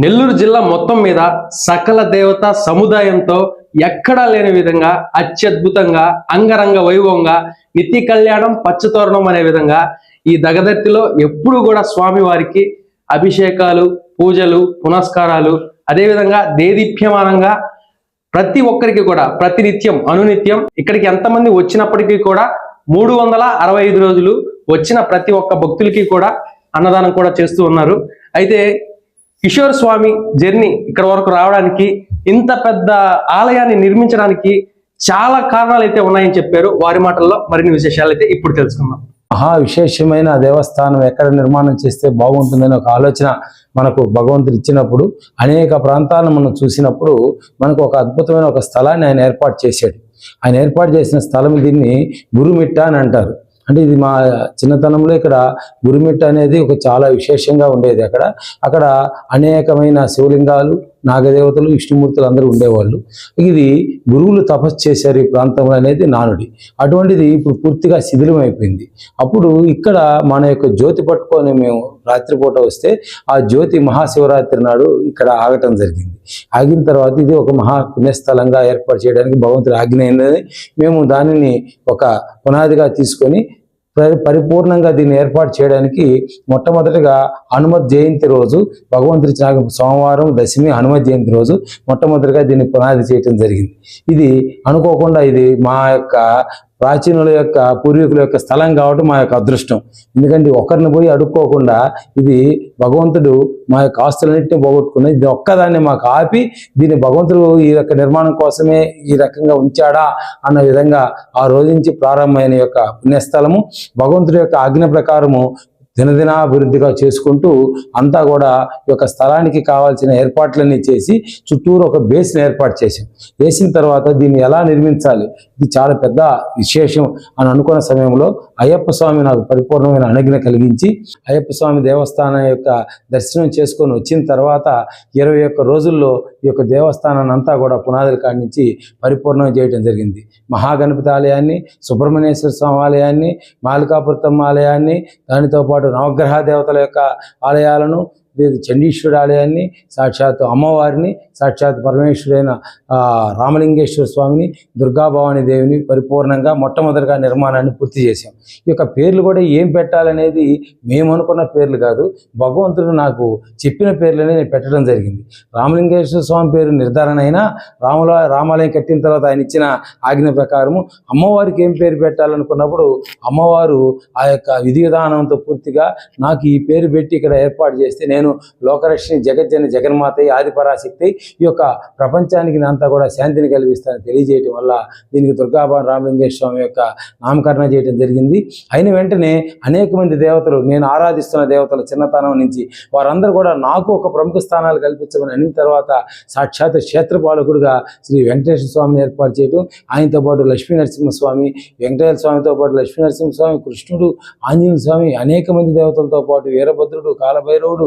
నెల్లూరు జిల్లా మొత్తం మీద సకల దేవత సముదాయంతో ఎక్కడా లేని విధంగా అత్యద్భుతంగా అంగరంగ వైభవంగా నిత్య కళ్యాణం పచ్చతోరణం అనే విధంగా ఈ దగదత్తిలో ఎప్పుడు కూడా స్వామివారికి అభిషేకాలు పూజలు పునస్కారాలు అదేవిధంగా దేదీప్యమానంగా ప్రతి ఒక్కరికి కూడా ప్రతినిత్యం అనునిత్యం ఇక్కడికి ఎంతమంది వచ్చినప్పటికీ కూడా మూడు వందల అరవై ఐదు రోజులు వచ్చిన ప్రతి ఒక్క భక్తులకి కూడా అన్నదానం కూడా చేస్తూ ఉన్నారు. అయితే కిషోర్ స్వామి జర్నీ ఇక్కడ వరకు రావడానికి ఇంత పెద్ద ఆలయాన్ని నిర్మించడానికి చాలా కారణాలు అయితే ఉన్నాయని చెప్పారు. వారి మాటల్లో మరిన్ని విశేషాలు అయితే ఇప్పుడు తెలుసుకుందాం. మహా విశేషమైన దేవస్థానం ఎక్కడ నిర్మాణం చేస్తే బాగుంటుందని ఒక ఆలోచన మనకు భగవంతుడు ఇచ్చినప్పుడు అనేక ప్రాంతాలను మనం చూసినప్పుడు మనకు ఒక అద్భుతమైన ఒక స్థలాన్ని ఆయన ఏర్పాటు చేశాడు. ఆయన ఏర్పాటు చేసిన స్థలం దీన్ని గురుమిట్ట అని అంటారు. అంటే ఇది మా చిన్నతనంలో ఇక్కడ గురుమిట్ట అనేది ఒక చాలా విశేషంగా ఉండేది అక్కడ. అక్కడ అనేకమైన శివలింగాలు నాగదేవతలు విష్ణుమూర్తులు అందరూ ఉండేవాళ్ళు. ఇది గురువులు తపస్సు చేశారు ఈ ప్రాంతంలో అనేది నానుడి. అటువంటిది ఇప్పుడు పూర్తిగా శిథిలమైపోయింది. అప్పుడు ఇక్కడ మన యొక్క జ్యోతి పట్టుకొని మేము రాత్రిపూట వస్తే ఆ జ్యోతి మహాశివరాత్రి నాడు ఇక్కడ ఆగటం జరిగింది. ఆగిన తర్వాత ఇది ఒక మహా పుణ్యస్థలంగా ఏర్పాటు చేయడానికి భగవంతుడు ఆజ్ఞ మేము దానిని ఒక పునాదిగా తీసుకొని పరిపూర్ణంగా దీన్ని ఏర్పాటు చేయడానికి మొట్టమొదటిగా హనుమత్ జయంతి రోజు భగవంతుడి ఇచ్చిన సోమవారం దశమి హనుమత్ జయంతి రోజు మొట్టమొదటిగా దీన్ని పునాది చేయటం జరిగింది. ఇది అనుకోకుండా ఇది మా యొక్క ప్రాచీనుల యొక్క పూర్వీకుల యొక్క స్థలం కావటం మా యొక్క అదృష్టం. ఎందుకంటే ఒకరిని పోయి అడుక్కోకుండా ఇది భగవంతుడు మా యొక్క ఆస్తులన్నింటినీ పోగొట్టుకున్నది ఇది ఒక్కదాన్ని మాకు ఆపి దీన్ని భగవంతుడు ఈ యొక్క నిర్మాణం కోసమే ఈ రకంగా ఉంచాడా అన్న విధంగా ఆ రోజు నుంచి ప్రారంభమైన యొక్క పుణ్యస్థలము భగవంతుడి యొక్క ఆజ్ఞ ప్రకారము దినదినాభివృద్ధిగా చేసుకుంటూ అంతా కూడా ఈ యొక్క స్థలానికి కావాల్సిన ఏర్పాట్లన్నీ చేసి చుట్టూరు ఒక బేస్ని ఏర్పాటు చేసాం వేసిన తర్వాత దీన్ని ఎలా నిర్మించాలి? ఇది చాలా పెద్ద విశేషం అని అనుకున్న సమయంలో అయ్యప్ప స్వామి నాకు పరిపూర్ణమైన అనుజ్ఞ కలిగించి అయ్యప్ప స్వామి దేవస్థానం యొక్క దర్శనం చేసుకొని వచ్చిన తర్వాత ఇరవై ఒక్క రోజుల్లో ఈ యొక్క దేవస్థానాన్ని అంతా కూడా పునాదుల కాడి నుంచి పరిపూర్ణం చేయడం జరిగింది. మహాగణపతి ఆలయాన్ని సుబ్రహ్మణ్యేశ్వర స్వామి ఆలయాన్ని మాలికాపురతమ్మ ఆలయాన్ని దానితో పాటు నవగ్రహ దేవతల యొక్క ఆలయాలను లేదు చండీశ్వరుడు ఆలయాన్ని సాక్షాత్ అమ్మవారిని సాక్షాత్ పరమేశ్వరైన రామలింగేశ్వర స్వామిని దుర్గాభవాని దేవిని పరిపూర్ణంగా మొట్టమొదటిగా నిర్మాణాన్ని పూర్తి చేశాం. ఈ యొక్క పేర్లు కూడా ఏం పెట్టాలనేది మేము అనుకున్న పేర్లు కాదు. భగవంతుడు నాకు చెప్పిన పేర్లనే నేను పెట్టడం జరిగింది. రామలింగేశ్వర స్వామి పేరు నిర్ధారణ అయినా రాముల రామాలయం కట్టిన తర్వాత ఆయన ఇచ్చిన ఆజ్ఞ ప్రకారము అమ్మవారికి ఏం పేరు పెట్టాలనుకున్నప్పుడు అమ్మవారు ఆ యొక్క విధి విధానంతో పూర్తిగా నాకు ఈ పేరు పెట్టి ఇక్కడ ఏర్పాటు చేస్తే నేను లోకరక్షణి జగజ్జని జగన్మాత ఆది ఆదిపరాశక్తి. ఈ యొక్క ప్రపంచానికి అంతా కూడా శాంతిని కలిగిస్తానని తెలియజేయటం వల్ల దీనికి దుర్గాభవన్ రామలింగేశ్వర స్వామి యొక్క నామకరణం చేయడం జరిగింది. అయిన వెంటనే అనేక మంది దేవతలు నేను ఆరాధిస్తున్న దేవతల చిన్నతనం నుంచి వారందరూ కూడా నాకు ఒక ప్రముఖ స్థానాలు కల్పించమని అనిన తర్వాత సాక్షాత్ క్షేత్రపాలకుడుగా శ్రీ వెంకటేశ్వర స్వామిని ఏర్పాటు చేయడం ఆయనతో పాటు లక్ష్మీ నరసింహస్వామి వెంకటేశ్వర స్వామితో పాటు లక్ష్మీ నరసింహస్వామి కృష్ణుడు ఆంజనేయ స్వామి అనేక మంది దేవతలతో పాటు వీరభద్రుడు కాలభైరవుడు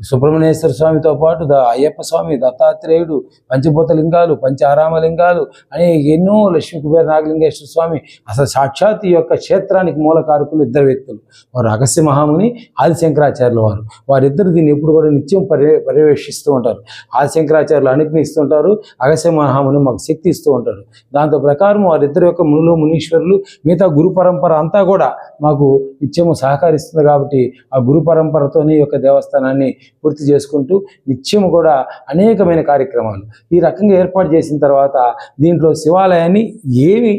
సుబ్రహ్మణ్యేశ్వర స్వామితో పాటు ద అయ్యప్ప స్వామి దత్తాత్రేయుడు పంచభూత లింగాలు పంచారామ లింగాలు అనే ఎన్నో లక్ష్మీ కుబేర నాగలింగేశ్వర స్వామి అసలు సాక్షాత్ ఈ యొక్క క్షేత్రానికి మూల కారకులు ఇద్దరు వ్యక్తులు. వారు అగస్య మహాముని ఆదిశంకరాచార్యులు వారు. వారిద్దరు దీన్ని ఎప్పుడు కూడా నిత్యం పర్య పర్యవేక్షిస్తూ ఉంటారు. ఆదిశంకరాచార్యులు అనుజ్ఞ అగస్య మహాముని మాకు శక్తి ఇస్తూ ఉంటారు. దాంతో ప్రకారం వారిద్దరు యొక్క మునులు మునీశ్వరులు మిగతా గురు పరంపర అంతా కూడా మాకు నిత్యము సహకరిస్తుంది కాబట్టి ఆ గురు పరంపరతోనే ఈ యొక్క దేవస్థానాన్ని పూర్తి చేసుకుంటూ నిత్యం కూడా అనేకమైన కార్యక్రమాలు. ఈ రకంగా ఏర్పాటు చేసిన తర్వాత దీంట్లో శివాలయాన్ని ఏమి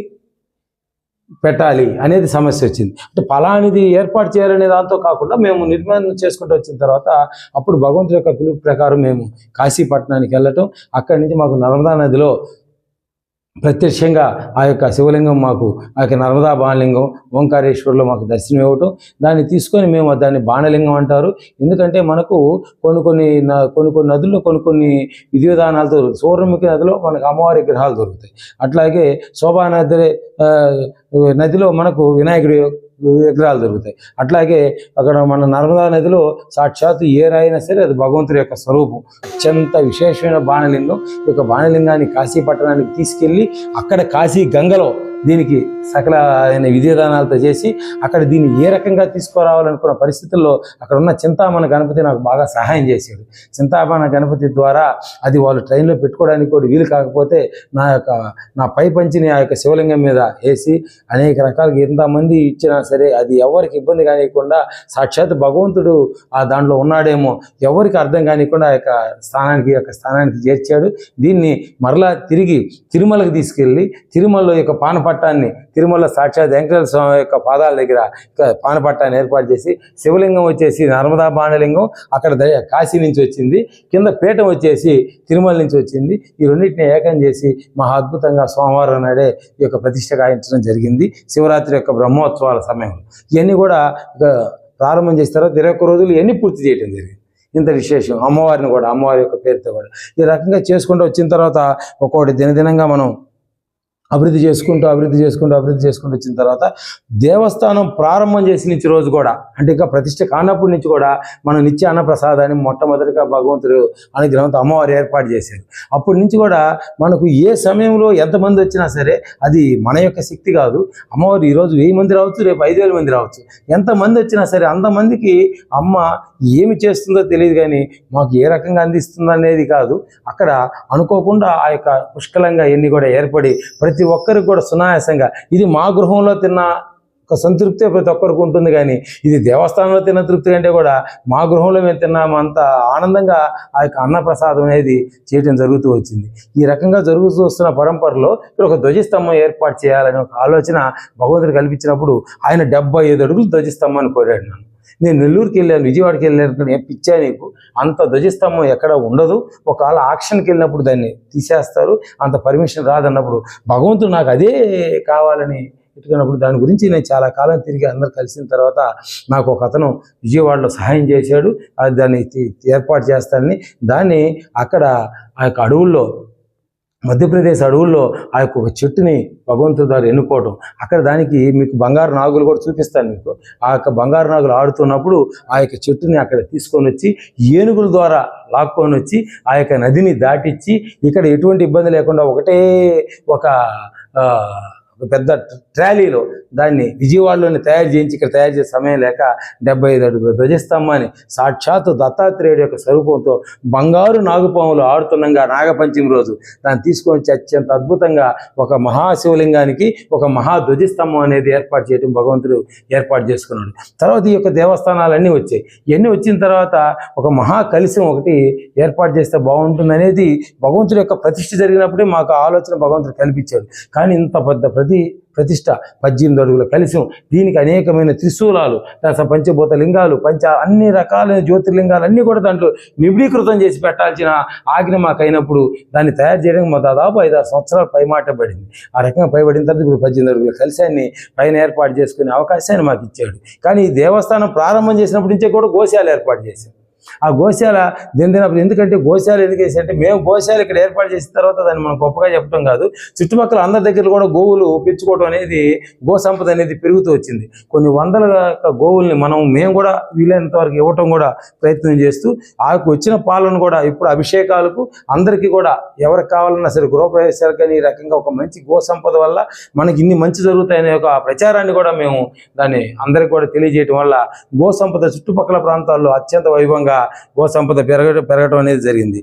పెట్టాలి అనేది సమస్య వచ్చింది. అంటే ఫలానిది ఏర్పాటు చేయాలనే దాంతో కాకుండా మేము నిర్మాణం చేసుకుంటూ వచ్చిన తర్వాత అప్పుడు భగవంతుడి యొక్క పిలుపు ప్రకారం మేము కాశీపట్నానికి వెళ్ళటం అక్కడి నుంచి మాకు నర్మదా నదిలో ప్రత్యక్షంగా ఆ యొక్క శివలింగం మాకు ఆ యొక్క నర్మదా బాణలింగం ఓంకారేశ్వరులో మాకు దర్శనం ఇవ్వటం దాన్ని తీసుకొని మేము దాన్ని బాణలింగం అంటారు. ఎందుకంటే మనకు కొన్ని కొన్ని న- కొన్ని కొన్ని నదుల్లో కొన్ని కొన్ని విధి విధానాలతో దొరుకుతాయి సూర్యముఖి నదిలో మనకు అమ్మవారి గ్రహాలు దొరుకుతాయి. అట్లాగే శోభా నదిలో మనకు వినాయకుడి విగ్రహాలు దొరుకుతాయి. అట్లాగే అక్కడ మన నర్మదా నదిలో సాక్షాత్తు ఏ రాయినా సరే అది భగవంతుడి యొక్క స్వరూపం. అత్యంత విశేషమైన బాణలింగం. ఈ యొక్క బాణలింగాన్ని కాశీ పట్టణానికి తీసుకెళ్ళి అక్కడ కాశీ గంగలో దీనికి సకల అయిన విధి విధానాలతో చేసి అక్కడ దీన్ని ఏ రకంగా తీసుకురావాలనుకున్న పరిస్థితుల్లో అక్కడ ఉన్న చింతామణ గణపతి నాకు బాగా సహాయం చేశాడు. చింతామణ గణపతి ద్వారా అది వాళ్ళు ట్రైన్లో పెట్టుకోవడానికి కూడా వీలు కాకపోతే నా యొక్క నా పై పంచిని ఆ యొక్క శివలింగం మీద వేసి అనేక రకాలుగా ఎంతమంది ఇచ్చిన సరే అది ఎవరికి ఇబ్బంది కానివ్వకుండా సాక్షాత్ భగవంతుడు ఆ దాంట్లో ఉన్నాడేమో ఎవరికి అర్థం కానివ్వకుండా ఆ యొక్క స్థానానికి ఈ యొక్క స్థానానికి చేర్చాడు. దీన్ని మరలా తిరిగి తిరుమలకు తీసుకెళ్ళి తిరుమలలో యొక్క పానపట్టాన్ని తిరుమల సాక్షాత్ వెంకటేశ్వర స్వామి యొక్క పాదాల దగ్గర పానపట్టాన్ని ఏర్పాటు చేసి శివలింగం వచ్చేసి నర్మదా బాణలింగం అక్కడ కాశీ నుంచి వచ్చింది. కింద పీఠం వచ్చేసి తిరుమల నుంచి వచ్చింది. ఈ రెండింటిని ఏకం చేసి మహా అద్భుతంగా సోమవారం నాడే ఈ యొక్క ప్రతిష్ట గాయించడం జరిగింది. శివరాత్రి యొక్క బ్రహ్మోత్సవాల సమయం ఇవన్నీ కూడా ప్రారంభం చేసిన తర్వాత ఇరవై ఒక్క రోజులు ఇవన్నీ పూర్తి చేయడం జరిగింది. ఇంత విశేషం. అమ్మవారిని కూడా అమ్మవారి యొక్క పేరుతో కూడా. ఈ రకంగా చేసుకుంటూ వచ్చిన తర్వాత ఒక్కొక్కటి దినదినంగా మనం అభివృద్ధి చేసుకుంటూ అభివృద్ధి చేసుకుంటూ అభివృద్ధి చేసుకుంటూ వచ్చిన తర్వాత దేవస్థానం ప్రారంభం చేసిన నుంచి రోజు కూడా అంటే ఇంకా ప్రతిష్ట కానప్పటి నుంచి కూడా మనం నిత్య అన్నప్రసాదాన్ని మొట్టమొదటిగా భగవంతుడు అనుగ్రహంతో అమ్మవారు ఏర్పాటు చేశారు. అప్పటి నుంచి కూడా మనకు ఏ సమయంలో ఎంతమంది వచ్చినా సరే అది మన యొక్క శక్తి కాదు. అమ్మవారు ఈరోజు వెయ్యి మంది రావచ్చు రేపు ఐదు వేల మంది రావచ్చు. ఎంతమంది వచ్చినా సరే అంతమందికి అమ్మ ఏమి చేస్తుందో తెలియదు కానీ మాకు ఏ రకంగా అందిస్తుందో అనేది కాదు. అక్కడ అనుకోకుండా ఆ యొక్క పుష్కలంగా ఎన్ని కూడా ఏర్పడి ప్రతి ఒక్కరికి కూడా సునాయాసంగా ఇది మా గృహంలో తిన్న ఒక సంతృప్తి ప్రతి ఒక్కరికి ఉంటుంది కానీ ఇది దేవస్థానంలో తిన్న తృప్తి కంటే కూడా మా గృహంలో మేము తిన్నాము అంత ఆనందంగా ఆ యొక్క అన్నప్రసాదం అనేది చేయడం జరుగుతూ వచ్చింది. ఈ రకంగా జరుగుతూ వస్తున్న పరంపరలో ఇక్కడ ఒక ధ్వజస్తంభం ఏర్పాటు చేయాలనే ఒక ఆలోచన భగవంతుడు కల్పించినప్పుడు ఆయన డెబ్బై ఐదు అడుగులు ధ్వజస్తంభాన్ని కోరాడు నన్ను. నేను నెల్లూరుకి వెళ్ళాను విజయవాడకి వెళ్ళాను ఏ పిచ్చా నీకు? అంత ధ్వజస్తంభం ఎక్కడ ఉండదు. ఒకవేళ ఆక్షన్కి వెళ్ళినప్పుడు దాన్ని తీసేస్తారు. అంత పర్మిషన్ రాదన్నప్పుడు భగవంతుడు నాకు అదే కావాలని పెట్టుకున్నప్పుడు దాని గురించి నేను చాలా కాలం తిరిగి అందరు కలిసిన తర్వాత నాకు ఒక అతను విజయవాడలో సహాయం చేశాడు. అది దాన్ని ఏర్పాటు చేస్తానని దాన్ని అక్కడ ఆ యొక్క అడవుల్లో మధ్యప్రదేశ్ అడవుల్లో ఆ యొక్క ఒక చెట్టుని భగవంతుడి ద్వారా ఎన్నుకోవడం అక్కడ దానికి మీకు బంగారు నాగులు కూడా చూపిస్తాను మీకు. ఆ యొక్క బంగారు నాగులు ఆడుతున్నప్పుడు ఆ యొక్క చెట్టుని అక్కడ తీసుకొని వచ్చి ఏనుగుల ద్వారా లాక్కొని వచ్చి ఆ యొక్క నదిని దాటిచ్చి ఇక్కడ ఎటువంటి ఇబ్బంది లేకుండా ఒకటే ఒక ఒక పెద్ద ట్రాలీలో దాన్ని విజయవాడలోనే తయారు చేయించి ఇక్కడ తయారు చేసే సమయం లేక డెబ్బై ఐదు అడుగు ధ్వజస్తంభాన్ని సాక్షాత్తు దత్తాత్రేయుడు యొక్క స్వరూపంతో బంగారు నాగుపాములు ఆడుతుండగా నాగపంచమి రోజు దాన్ని తీసుకొని వచ్చి అత్యంత అద్భుతంగా ఒక మహాశివలింగానికి ఒక మహా ధ్వజస్తంభం అనేది ఏర్పాటు చేయడం భగవంతుడు ఏర్పాటు చేసుకున్నాడు. తర్వాత ఈ యొక్క దేవస్థానాలన్నీ వచ్చాయి. ఇవన్నీ వచ్చిన తర్వాత ఒక మహా కలిశం ఒకటి ఏర్పాటు చేస్తే బాగుంటుంది అనేది భగవంతుడి యొక్క ప్రతిష్ఠ జరిగినప్పుడే మాకు ఆలోచన భగవంతుడు కల్పించాడు. కానీ ఇంత పెద్ద ప్రతి ప్రతిష్ట పద్దెనిమిది అడుగుల కలిశం దీనికి అనేకమైన త్రిశూలాలు దాని పంచభూత లింగాలు పంచ అన్ని రకాలైన జ్యోతిర్లింగాలు అన్నీ కూడా దాంట్లో నిబిడీకృతం చేసి పెట్టాల్సిన ఆజ్ఞ మాకు అయినప్పుడు దాన్ని తయారు చేయడానికి మా దాదాపు ఐదు ఆరు సంవత్సరాలు పైమాట పడింది. ఆ రకంగా పైబడిన తర్వాత ఇప్పుడు పద్దెనిమిది అడుగుల కలిశాన్ని పైన ఏర్పాటు చేసుకునే అవకాశాన్ని మాకు ఇచ్చాడు. కానీ ఈ దేవస్థానం ప్రారంభం చేసినప్పటి నుంచే కూడా గోశాలు ఏర్పాటు చేశాం. ఆ గోశాల దిందినప్పుడు ఎందుకంటే గోశాల ఎందుకు వేసి అంటే మేము గోశాల ఇక్కడ ఏర్పాటు చేసిన తర్వాత దాన్ని మనం గొప్పగా చెప్పడం కాదు. చుట్టుపక్కల అందరి దగ్గర కూడా గోవులు పెంచుకోవడం అనేది గో సంపద అనేది పెరుగుతూ వచ్చింది. కొన్ని వందల గోవుల్ని మనం మేము కూడా వీలైనంత వరకు ఇవ్వటం కూడా ప్రయత్నం చేస్తూ ఆకు వచ్చిన పాలను కూడా ఇప్పుడు అభిషేకాలకు అందరికీ కూడా ఎవరికి కావాలన్నా సరే గృహప్రవేశాలు కానీ ఈ రకంగా ఒక మంచి గో సంపద వల్ల మనకి ఇన్ని మంచి జరుగుతాయనే ఒక ప్రచారాన్ని కూడా మేము దాన్ని అందరికి కూడా తెలియజేయటం వల్ల గో సంపద చుట్టుపక్కల ప్రాంతాల్లో అత్యంత వైభవంగా గో సంపద పెరగడం పెరగడం అనేది జరిగింది.